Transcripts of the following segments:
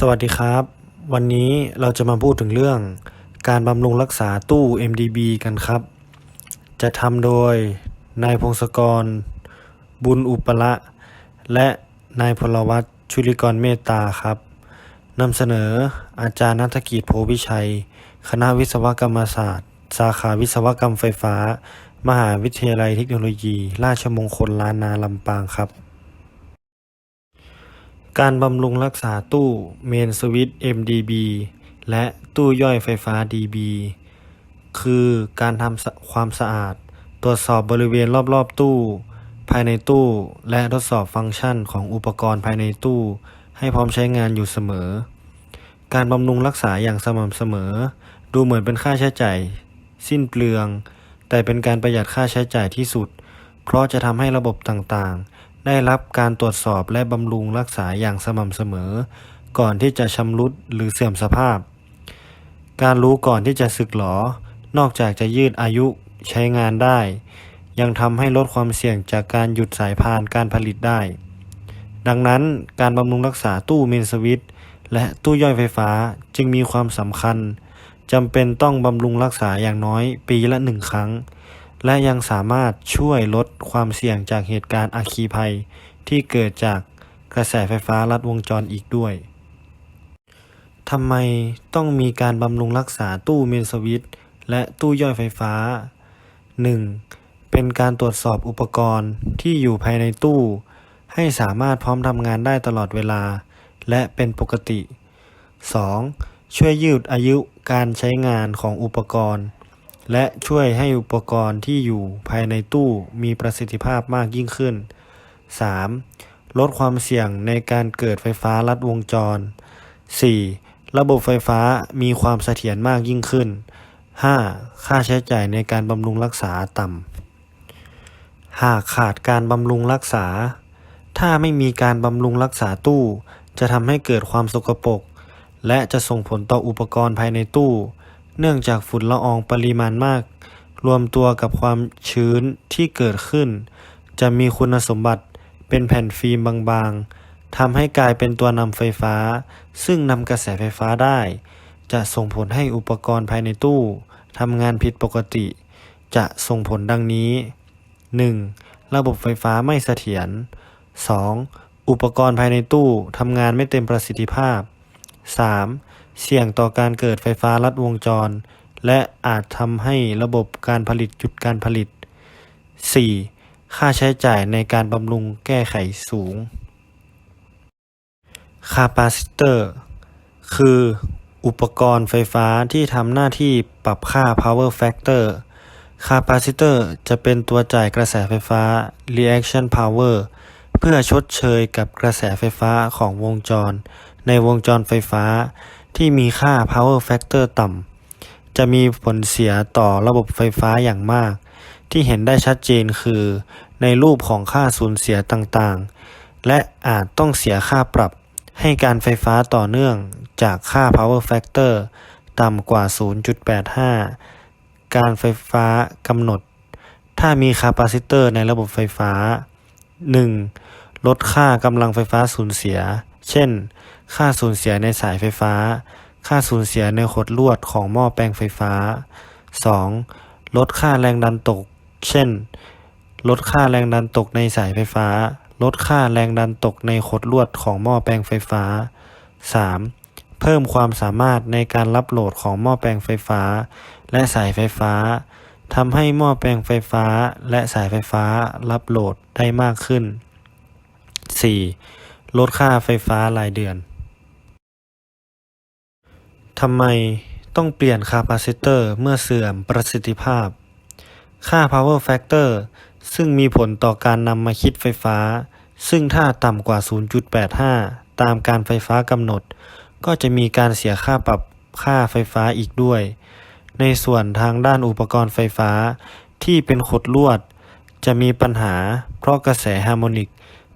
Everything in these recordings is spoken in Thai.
สวัสดีครับ วันนี้เราจะมาพูดถึงเรื่อง การบำรุงรักษาตู้ MDB กันครับ จะทำโดยนายพงศกร บุญอุปละ และนายพลวัตชุลิกรเมตตาครับนำเสนออาจารย์นัฐกิจโพวิชัย คณะวิศวกรรมศาสตร์ สาขาวิศวกรรมไฟฟ้า มหาวิทยาลัยเทคโนโลยี ราชมงคลล้านนาลำปางครับ การบำรุงรักษาตู้เมนสวิตช์ MDB และตู้ย่อยไฟฟ้า DB คือการทำความสะอาด ตรวจสอบบริเวณรอบๆตู้ ภายในตู้ และทดสอบฟังก์ชันของอุปกรณ์ภายในตู้ ให้พร้อมใช้งานอยู่เสมอ การบำรุงรักษาอย่างสม่ำเสมอ ดูเหมือนเป็นค่าใช้จ่าย สิ้นเปลือง แต่เป็นการประหยัดค่าใช้จ่ายที่สุด เพราะจะทำให้ระบบต่างๆ ได้รับการตรวจสอบและบำรุงรักษาอย่างสม่ำเสมอ ก่อนที่จะชำรุดหรือเสื่อมสภาพ การรู้ก่อนที่จะสึกหรอนอกจากจะยืดอายุใช้งานได้ ยังทำให้ลดความเสี่ยงจากการหยุดสายพานการผลิตได้ ดังนั้นการบำรุงรักษาตู้เมนสวิตช์และตู้ย่อยไฟฟ้าจึงมีความสำคัญจำเป็นต้องบำรุงรักษาอย่างน้อยปีละหนึ่งครั้ง และยังสามารถช่วยลดความเสี่ยงจากเหตุการณ์อัคคีภัย ที่เกิดจากกระแสไฟฟ้าลัดวงจรอีกด้วย ทำไมต้องมีการบำรุงรักษาตู้เมนสวิตช์และตู้ย่อยไฟฟ้า 1. เป็นการตรวจสอบอุปกรณ์ที่อยู่ภายในตู้ ให้สามารถพร้อมทำงานได้ตลอดเวลา และเป็นปกติ 2. ช่วยยืดอายุการใช้งานของอุปกรณ์ และช่วยให้อุปกรณ์ที่อยู่ภายในตู้มีประสิทธิภาพมากยิ่งขึ้น 3. ลดความเสี่ยงในการเกิดไฟฟ้าลัดวงจร 4. ระบบไฟฟ้ามีความเสถียรมากยิ่งขึ้น 5. ค่าใช้จ่ายในการบำรุงรักษาต่ำ หากขาดการบำรุงรักษา ถ้าไม่มีการบำรุงรักษาตู้ จะทำให้เกิดความสกปรกและจะส่งผลต่ออุปกรณ์ภายในตู้ เนื่องจากฝุ่นละอองปริมาณมาก รวมตัวกับความชื้นที่เกิดขึ้น จะมีคุณสมบัติเป็นแผ่นฟิล์มบางๆทำให้กลายเป็นตัวนำไฟฟ้า ซึ่งนำกระแสไฟฟ้าได้ จะส่งผลให้อุปกรณ์ภายในตู้ทำงานผิดปกติ จะส่งผลดังนี้ 1. ระบบไฟฟ้าไม่เสถียร 2. อุปกรณ์ภายในตู้ทำงานไม่เต็มประสิทธิภาพ 3. เสี่ยงต่อการเกิดไฟฟ้าลัดวงจร และอาจทำให้ระบบการผลิตหยุดการผลิต 4. ค่าใช้จ่ายในการบำรุงแก้ไขสูงคาปาซิเตอร์คืออุปกรณ์ไฟฟ้าที่ทำหน้าที่ปรับค่า power factor คาปาซิเตอร์จะเป็นตัวจ่ายกระแสไฟฟ้า reaction power เพื่อชดเชยกับกระแสไฟฟ้าของวงจร ในวงจรไฟฟ้า ที่มีค่า power factor ต่ำ จะมีผลเสียต่อระบบไฟฟ้าอย่างมาก ที่เห็นได้ชัดเจนคือ ในรูปของค่าสูญเสียต่างๆ และอาจต้องเสียค่าปรับให้การไฟฟ้าต่อเนื่องจากค่า power factor ต่ำกว่า 0.85 การไฟฟ้ากำหนด ถ้ามีคาปาซิเตอร์ในระบบไฟฟ้า 1. ลดค่ากำลังไฟฟ้าสูญเสีย เช่น ค่าสูญเสียในสายไฟฟ้า ค่าสูญเสียในขดลวดของหม้อแปลงไฟฟ้า 2. ลดค่าแรงดันตก เช่น ลดค่าแรงดันตกในสายไฟฟ้า ลดค่าแรงดันตกในขดลวดของหม้อแปลงไฟฟ้า 3. เพิ่มความสามารถในการรับโหลดของหม้อแปลงไฟฟ้า และสายไฟฟ้าทำให้หม้อแปลงไฟฟ้าและสายไฟฟ้ารับโหลดได้มากขึ้น 4. ลดค่าไฟฟ้ารายเดือน ทำไมต้องเปลี่ยนคาปาซิเตอร์เมื่อเสื่อมประสิทธิภาพ ค่า power factor ซึ่งมีผลต่อการนำมาคิดไฟฟ้า ซึ่งถ้าต่ำกว่า 0.85 ตามการไฟฟ้ากำหนด ก็จะมีการเสียค่าปรับค่าไฟฟ้าอีกด้วย ในส่วนทางด้านอุปกรณ์ไฟฟ้าที่เป็นขดลวด จะมีปัญหาเพราะกระแสฮาร์โมนิก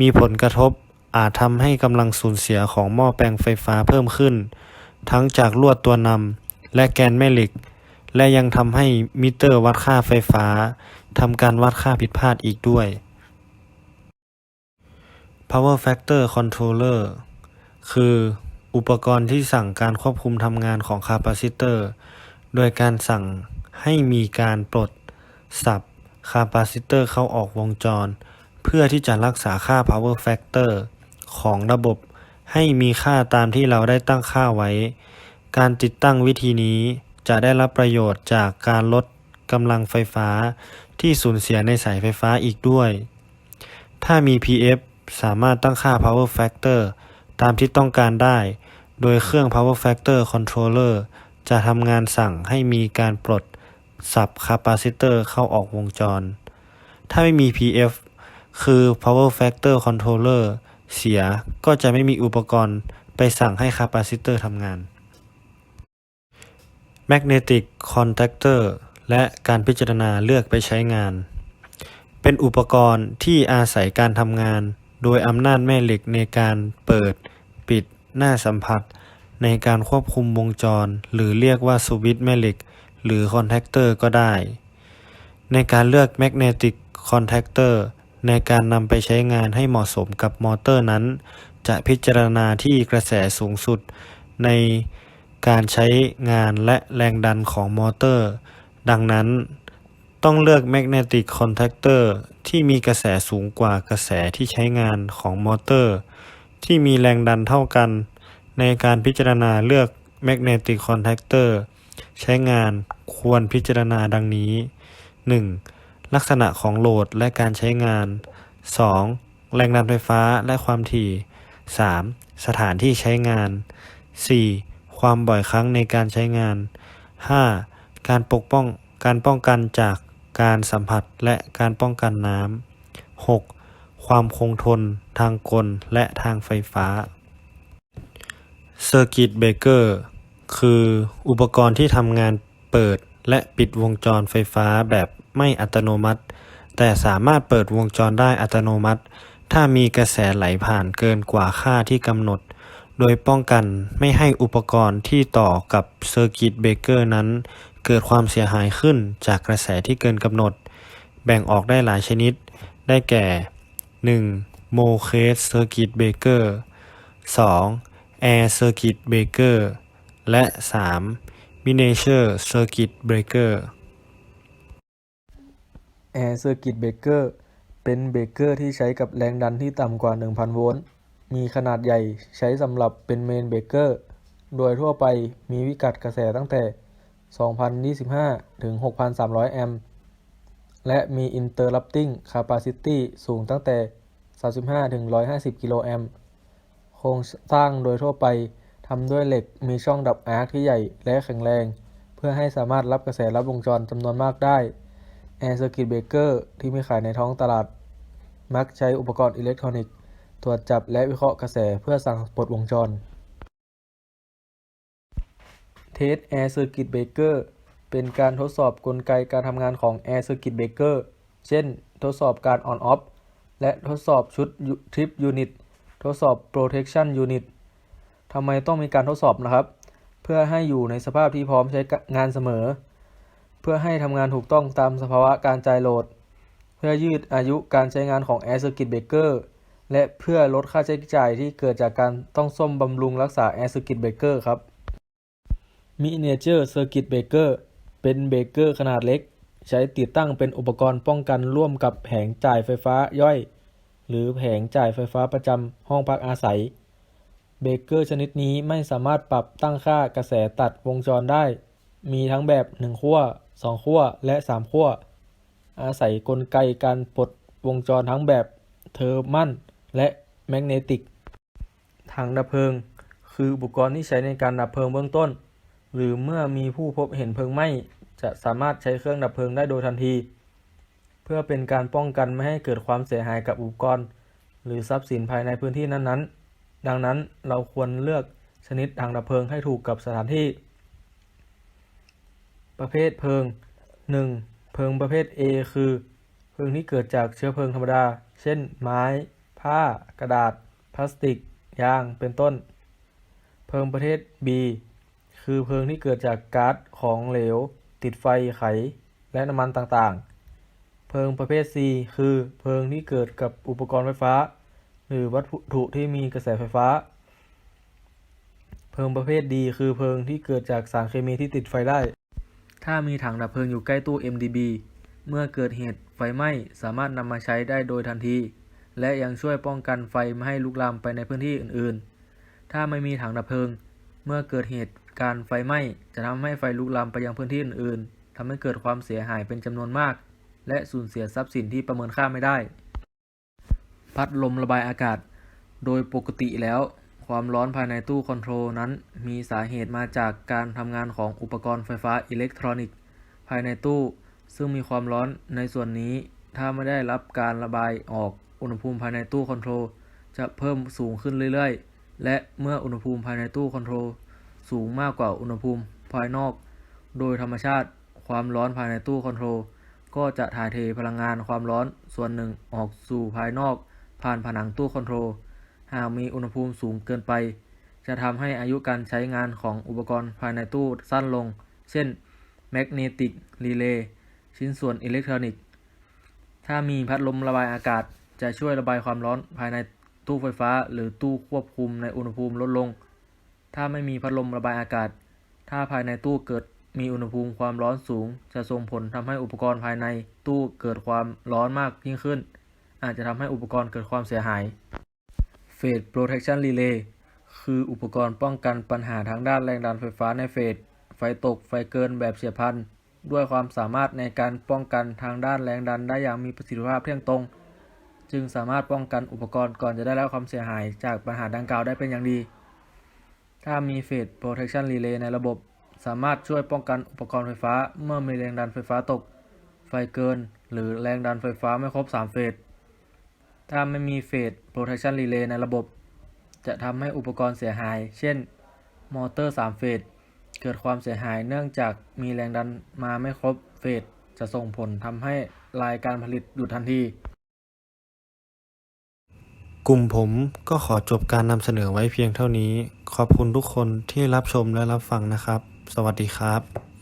มีผลกระทบ อาจทำให้กำลังสูญเสียของหม้อแปลงไฟฟ้าเพิ่มขึ้น ทั้งจากลวดตัวนำและแกนแม่เหล็ก และยังทำให้มิเตอร์วัดค่าไฟฟ้าทำการวัดค่าผิดพลาดอีกด้วย Power Factor Controller คืออุปกรณ์ที่สั่งการควบคุมทำงานของคาปาซิเตอร์ โดยการสั่งให้มีการปลดสับคาปาซิเตอร์เข้าออกวงจร เพื่อที่จะรักษาค่า power factor ของระบบให้มีค่าตามที่เราได้ตั้งค่าไว้ การติดตั้งวิธีนี้จะได้รับประโยชน์จากการลดกำลังไฟฟ้าที่สูญเสียในสายไฟฟ้าอีกด้วย ถ้ามี PF สามารถตั้งค่า power factor ตามที่ต้องการได้ โดยเครื่อง power factor controller จะทำงานสั่งให้มีการปลดสับคาปาซิเตอร์เข้าออกวงจร ถ้าไม่มี PF คือ power factor controller เสียก็จะไม่มีอุปกรณ์ไปสั่งให้คาปาซิเตอร์ทำงาน Magnetic Contactor และการพิจารณาเลือกไปใช้งาน เป็นอุปกรณ์ที่อาศัยการทำงาน โดยอำนาจแม่เหล็กในการเปิด ปิด หน้าสัมผัส ในการควบคุมวงจร หรือเรียกว่าสวิตช์แม่เหล็ก หรือคอนแทคเตอร์ก็ได้ ในการเลือก Magnetic Contactor ในการนำไปใช้งานให้เหมาะสมกับมอเตอร์นั้น จะพิจารณาที่กระแสสูงสุด ในการใช้งานและแรงดันของมอเตอร์ ดังนั้น ต้องเลือก Magnetic Contactor ที่มีกระแสสูงกว่ากระแสที่ใช้งานของมอเตอร์ ที่มีแรงดันเท่ากัน ในการพิจารณาเลือก Magnetic Contactor ใช้งานควรพิจารณาดังนี้ 1. ลักษณะของโหลดและการใช้งาน 2. แรงดันไฟฟ้าและความถี่ 3. สถานที่ใช้งาน 4. ความบ่อยครั้งในการใช้งาน 5. การปกป้องการป้องกันจากการสัมผัสและการป้องกันน้ำ 6. ความคงทนทางกลและทางไฟฟ้า Circuit Breaker คืออุปกรณ์ที่ทำงานเปิดและปิดวงจรไฟฟ้าแบบ ไม่อัตโนมัติ แต่สามารถเปิดวงจรได้อัตโนมัติ ถ้ามีกระแสไหลผ่านเกินกว่าค่าที่กำหนด โดยป้องกันไม่ให้อุปกรณ์ที่ต่อกับ Circuit Breaker นั้น เกิดความเสียหายขึ้นจากกระแสที่เกินกำหนด แบ่งออกได้หลายชนิด ได้แก่ 1. Mo Case Circuit Breaker 2. Air Circuit Breaker และ 3. Miniature Circuit Breaker Air Circuit Breaker เป็นเบรกเกอร์ที่ใช้กับแรงดันที่ต่ำกว่า 1,000 โวลต์ มีขนาดใหญ่ใช้สำหรับเป็นเมนเบรกเกอร์ โดยทั่วไปมีวิกัดกระแสตั้งแต่ 2,025 ถึง 6,300 แอมป์ และมี Interrupting Capacity สูงตั้งแต่ 35 ถึง 150 กิโลแอมป์ โครงสร้างโดยทั่วไปทำด้วยเหล็กมีช่องดับอาร์คที่ใหญ่และแข็งแรง เพื่อให้สามารถรับกระแสลัดวงจรจำนวนมากได้ Air Circuit Breaker ที่มีขายในท้องตลาด มักใช้อุปกรณ์อิเล็กทรอนิกส์ ตรวจจับและวิเคราะห์กระแสเพื่อสั่งปลดวงจร Test Air Circuit Breaker เป็นการทดสอบกลไกการทำงานของ Air Circuit Breaker เช่น ทดสอบการ On Off และทดสอบชุด Trip Unit ทดสอบ Protection Unit ทำไมต้องมีการทดสอบนะครับ เพื่อให้อยู่ในสภาพที่พร้อมใช้งานเสมอ เพื่อให้ทำงานถูกต้องตามสภาวะการจ่ายโหลด เพื่อยืดอายุการใช้งานของ Air Circuit Breaker และเพื่อลดค่าใช้จ่ายที่เกิดจากการต้องซ่อมบำรุงรักษา Air Circuit Breaker ครับ Miniature Circuit Breaker เป็นเบรกเกอร์ขนาดเล็ก ใช้ติดตั้งเป็นอุปกรณ์ป้องกันร่วมกับแผงจ่ายไฟฟ้าย่อย หรือแผงจ่ายไฟฟ้าประจำห้องพักอาศัยเบรกเกอร์ชนิดนี้ไม่สามารถปรับตั้งค่ากระแสตัดวงจรได้ มีทั้งแบบ 1 ขั้ว 2ขั้วและ 3ขั้วอาศัยกลไกการปลดวงจรทั้งแบบเทอร์มันและแมกเนติกถังดับเพลิง คืออุปกรณ์ที่ใช้ในการดับเพลิงเบื้องต้น หรือเมื่อมีผู้พบเห็นเพลิงไหม้จะสามารถใช้เครื่องดับเพลิงได้โดยทันที เพื่อเป็นการป้องกันไม่ให้เกิดความเสียหายกับอุปกรณ์ หรือทรัพย์สินภายในพื้นที่นั้นๆ ดังนั้นเราควรเลือกชนิดถังดับเพลิงให้ถูกกับสถานที่ ประเภทเพลิง 1. เพลิงประเภท A คือ เพลิงที่เกิดจากเชื้อเพลิงธรรมดา เช่น ไม้ ผ้า กระดาษ พลาสติก ยาง เป็นต้น เพลิงประเภท B คือเพลิงที่เกิดจากก๊าซของเหลว ติดไฟไข และน้ำมันต่างๆ เพลิงประเภท C คือเพลิงที่เกิดกับอุปกรณ์ไฟฟ้า หรือวัตถุที่มีกระแสไฟฟ้า เพลิงประเภทดีคือเพลิงที่เกิดจากสารเคมีที่ติดไฟได้ ถ้ามีถังดับเพลิงอยู่ใกล้ตู้ MDB เมื่อเกิดเหตุไฟไหม้สามารถนำมาใช้ได้โดยทันที และยังช่วยป้องกันไฟไม่ให้ลุกลามไปในพื้นที่อื่นๆ ถ้าไม่มีถังดับเพลิง เมื่อเกิดเหตุการไฟไหม้จะทำให้ไฟลุกลามไปยังพื้นที่อื่นๆทำให้เกิดความเสียหายเป็นจำนวนมาก และสูญเสียทรัพย์สินที่ประเมินค่าไม่ได้ พัดลมระบายอากาศ โดยปกติแล้ว ความร้อนภายในตู้คอนโทรลนั้น มีสาเหตุมาจากการทำงานของอุปกรณ์ไฟฟ้าอิเล็กทรอนิกส์ ภายในตู้ ซึ่งมีความร้อนในส่วนนี้ ถ้าไม่ได้รับการระบายออกอุณหภูมิภายในตู้คอนโทรลจะเพิ่มสูงขึ้นเรื่อยๆ และเมื่ออุณหภูมิภายในตู้คอนโทรลสูงมากกว่าอุณหภูมิภายนอก โดยธรรมชาติความร้อนภายในตู้คอนโทรลก็จะถ่ายเทพลังงานความร้อนส่วนหนึ่งออกสู่ภายนอก ผ่านผนังตู้คอนโทรล หากมีอุณหภูมิสูงเกินไป จะทำให้อายุการใช้งานของอุปกรณ์ภายในตู้สั้นลง เช่นแมกเนติกรีเลย์ชิ้นส่วนอิเล็กทรอนิกส์ ถ้ามีพัดลมระบายอากาศ จะช่วยระบายความร้อนภายในตู้ไฟฟ้า หรือตู้ควบคุมในอุณหภูมิลดลง ถ้าไม่มีพัดลมระบายอากาศ ถ้าภายในตู้เกิดมีอุณหภูมิความร้อนสูง จะส่งผลทำให้อุปกรณ์ภายในตู้เกิดความร้อนมากยิ่งขึ้น อาจจะทำให้อุปกรณ์เกิดความเสียหาย เฟส Protection Relay คืออุปกรณ์ป้องกันปัญหาทางด้านแรงดันไฟฟ้าในเฟส ไฟตก ไฟเกินแบบเฉียบพลัน ด้วยความสามารถในการป้องกันทางด้านแรงดันได้อย่างมีประสิทธิภาพเที่ยงตรง จึงสามารถป้องกันอุปกรณ์ก่อนจะได้รับความเสียหายจากปัญหาดังกล่าวได้เป็นอย่างดี ถ้ามีเฟส Protection Relay ในระบบ สามารถช่วยป้องกันอุปกรณ์ไฟฟ้า เมื่อมีแรงดันไฟฟ้าตก ไฟเกิน หรือแรงดันไฟฟ้าไม่ครบ 3 เฟส ถ้าไม่มีเฟส Protection Relay ในระบบ จะทำให้อุปกรณ์เสียหาย เช่น มอเตอร์ 3 เฟส เกิดความเสียหายเนื่องจากมีแรงดันมาไม่ครบเฟส จะส่งผลทำให้รายการผลิตหยุดทันที กลุ่มผมก็ขอจบการนำเสนอไว้เพียงเท่านี้ ขอบคุณทุกคนที่รับชมและรับฟังนะครับ สวัสดีครับ